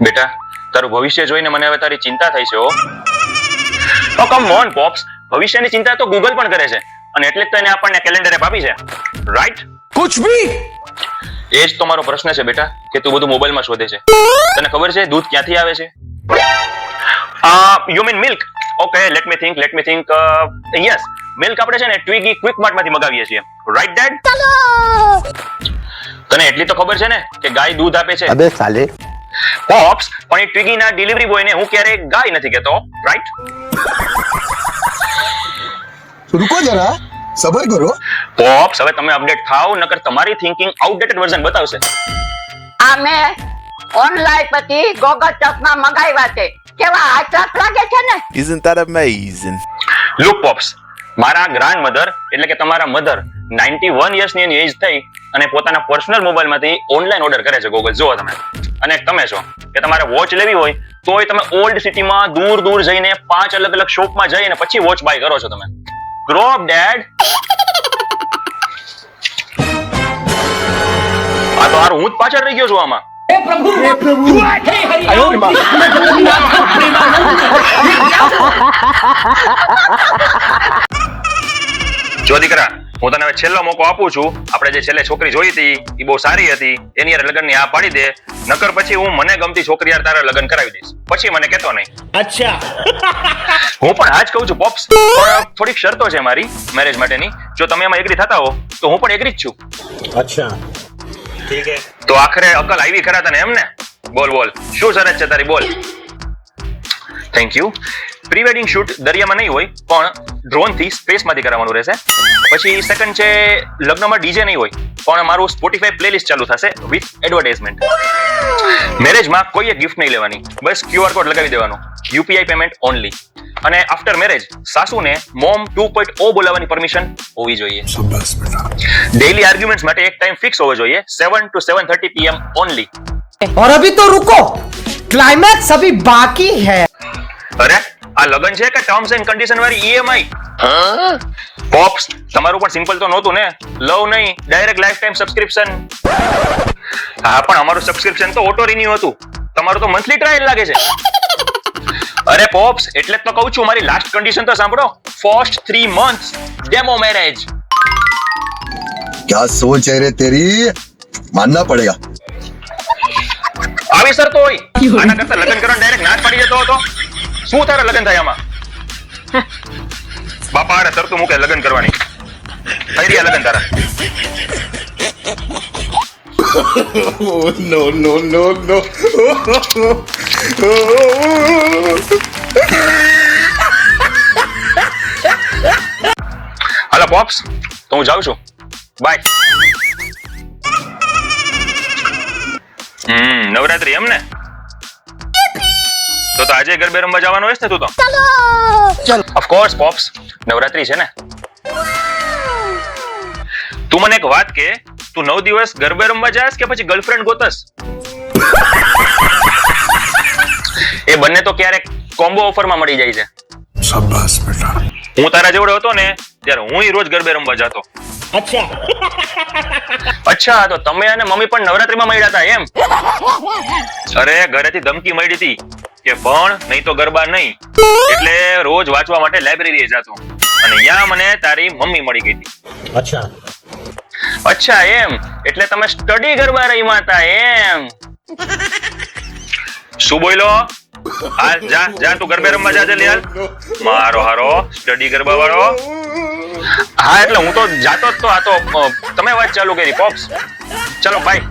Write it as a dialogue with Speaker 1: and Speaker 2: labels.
Speaker 1: બેટા તારું ભવિષ્ય જોઈને મને હવે તારી ચિંતા થઈ છે ઓ કમ ઓન પોપ્સ ભવિષ્યની ચિંતા તો ગૂગલ પણ કરે છે. અને એટલે જ તો એને આપણને કેલેન્ડર એપ આપી છે. રાઈટ
Speaker 2: કુછ ભી
Speaker 1: એ જ તો મારો પ્રશ્ન છે બેટા કે તું બધું મોબાઈલમાં શોધે છે. તને ખબર છે દૂધ ક્યાંથી આવે છે? આ you mean milk okay let me think let me think yes milk આપણે છે ને ટ્વિગી ક્વિક માર્ટમાંથી મગાવીએ છીએ. રાઈટ ડેડ તને એટલી તો ખબર છે ને કે ગાય દૂધ આપે છે?
Speaker 3: અબે સાલે.
Speaker 1: પોપ્સ પણ એ ટ્વિગીના ડિલિવરી બોયને હું ક્યારે ગાય નથી કેતો રાઈટ
Speaker 2: રૂકો જરા સબર કરો.
Speaker 1: પોપ્સ હવે તમે અપડેટ થાઓ નકર તમારી થિંકિંગ આઉટડેટેડ વર્ઝન બતાવશે.
Speaker 4: આ અમે ઓનલાઈન પછી ગોગલ ચશ્મા મંગાવ્યા છે. કેવા આચરક લાગે છે ને?
Speaker 5: Isn't that amazing?
Speaker 1: Look pops મારા ગ્રાન્ડ મધર એટલે કે તમારા મધર 91 વનની એજ થઈ અને પોતાના પર્સનલ મોબાઈલમાંથી ઓનલાઈન ઓર્ડર કરે છે ગોગલ જોવો તમે. અને તમે છો કે તમારે વોચ લેવી હોય તોય તમે ઓલ્ડ સિટીમાં દૂર દૂર જઈને પાંચ અલગ અલગ શોપમાં જઈને પછી વોચ બાય કરો છો તમે. ગ્રોપ ડેડ આ તો હારું હું જ પાછળ રહી ગયો છું આમાં. જો દીકરા હું તને હવે છેલ્લો મોકો આપું છું. આપણે જે છેલ્લે છોકરી જોઈ હતી એ બહુ સારી હતી. એની યાર લગ્નની આ પાડી દે. નકર પછી હું મને ગમતી છોકરી યાર તારા લગ્ન કરાવી દઈશ. પછી મને કહેતો નહીં.
Speaker 2: અચ્છા.
Speaker 1: હું પણ આજ કહું છું પોપ્સ. થોડીક શરતો છે મારી મેરેજ માટેની. જો તમે એમાં એગ્રી થતા હો તો હું પણ એગ્રી જ છું.
Speaker 2: અચ્છા. ઠીક છે.
Speaker 1: તો આખરે અકલ આવી ખરા તને એમ ને બોલ બોલ. શું શરત છે તારી? બોલ. Thank you pre wedding shoot દરિયામાં નહીં હોય પણ ડ્રોનથી સ્પેસમાંથી કરાવવાનું રહેશે. પછી સેકન્ડ છે લગ્નમાં ડીજે નહીં હોય પણ મારું સ્પોટીફાઈ પ્લેલિસ્ટ ચાલુ થશે વિથ એડવર્ટાઇઝમેન્ટ મેરેજમાં કોઈ ગિફ્ટ નહીં લેવાની બસ ક્યુઆર કોડ લગાવી દેવાનો યુપીઆઈ પેમેન્ટ ઓનલી અને આફ્ટર મેરેજ સાસુને મોમ ટુ પોઈન્ટ ઓ બોલાવવાની પરમિશન હોવી જોઈએ
Speaker 2: शाबाश बेटा
Speaker 1: ડેઈલી આર્ગ્યુમેન્ટ્સ માટે એક ટાઈમ ફિક્સ હોવો જોઈએ seven to seven thirty PM only
Speaker 6: और अभी तो रुको क्लाइमैक्स अभी बाकी है
Speaker 1: અરે આ લગન છે કે ટર્મ્સ એન્ડ કન્ડિશન વાળી ઈએમઆઈ પોપ્સ તમારું પણ સિમ્પલ તો નહોતું ને લવ નહીં ડાયરેક્ટ લાઈફ ટાઈમ સબસ્ક્રિપ્શન હા પણ અમારું સબસ્ક્રિપ્શન તો ઓટો રિન્યુ હતું તમારું તો મંથલી ટ્રાયલ લાગે છે અરે પોપ્સ એટલે જ તો કહું છું મારી લાસ્ટ કન્ડિશન તો સાંભળો first three months demo marriage
Speaker 2: क्या सोच है रे तेरी मानना पड़ेगा
Speaker 1: આવી સર તો હોય આના કરતા લગ્ન કરવાનું ડાયરેક્ટ ના જ પાડી દેતો હતો શું તારા લગ્ન થાય આમાં? બાપા આરે તરતું મૂકે લગ્ન કરવાની. થઈ રહ્યા લગ્ન તારા.
Speaker 2: No, no, no, no.
Speaker 1: હાલો પોપ્સ તો હું જાઉં છું. બાય હમ નવરાત્રી એમ ને? તો તો આજે ગરબે રમવા જવાનો હોય ને તું તો? ચલો. ઓફ કોર્સ પોપ્સ નવરાત્રી છે ને? તું મને એક વાત કે તું નવ દિવસ ગરબે રમવા જાસ કે પછી ગર્લફ્રેન્ડ ગોતસ? એ બંને તો ક્યારેક કોમ્બો ઓફરમાં મળી જાય છે.
Speaker 2: શાબાશ બેટા.
Speaker 1: હું તારા જોડે હતો ને ત્યારે હું રોજ ગરબે રમવા જાતો. અચ્છા તો તમે અને મમ્મી પણ નવરાત્રીમાં મળ્યા હતા એમ? અરે ઘરેથી ધમકી મળી હતી. કે ભણ નહીં તો ગરબા નહીં. એટલે રોજ વાંચવા માટે લાઇબ્રેરીએ જાતો. અને અહીંયા મને તારી મમ્મી મળી ગઈ હતી.
Speaker 2: અચ્છા.
Speaker 1: અચ્છા એમ. એટલે તમે સ્ટડી ગરબા રહી માતા એમ. શું બોલો હા જા જા તું ગરબે રમવા જાજે લિયાલ મારો હારો સ્ટડી ગરબા વાળો. હા એટલે હું તો જાતો જ તો આ તો તમે વાત ચાલુ કરી પોપ્સ. ચલો બાય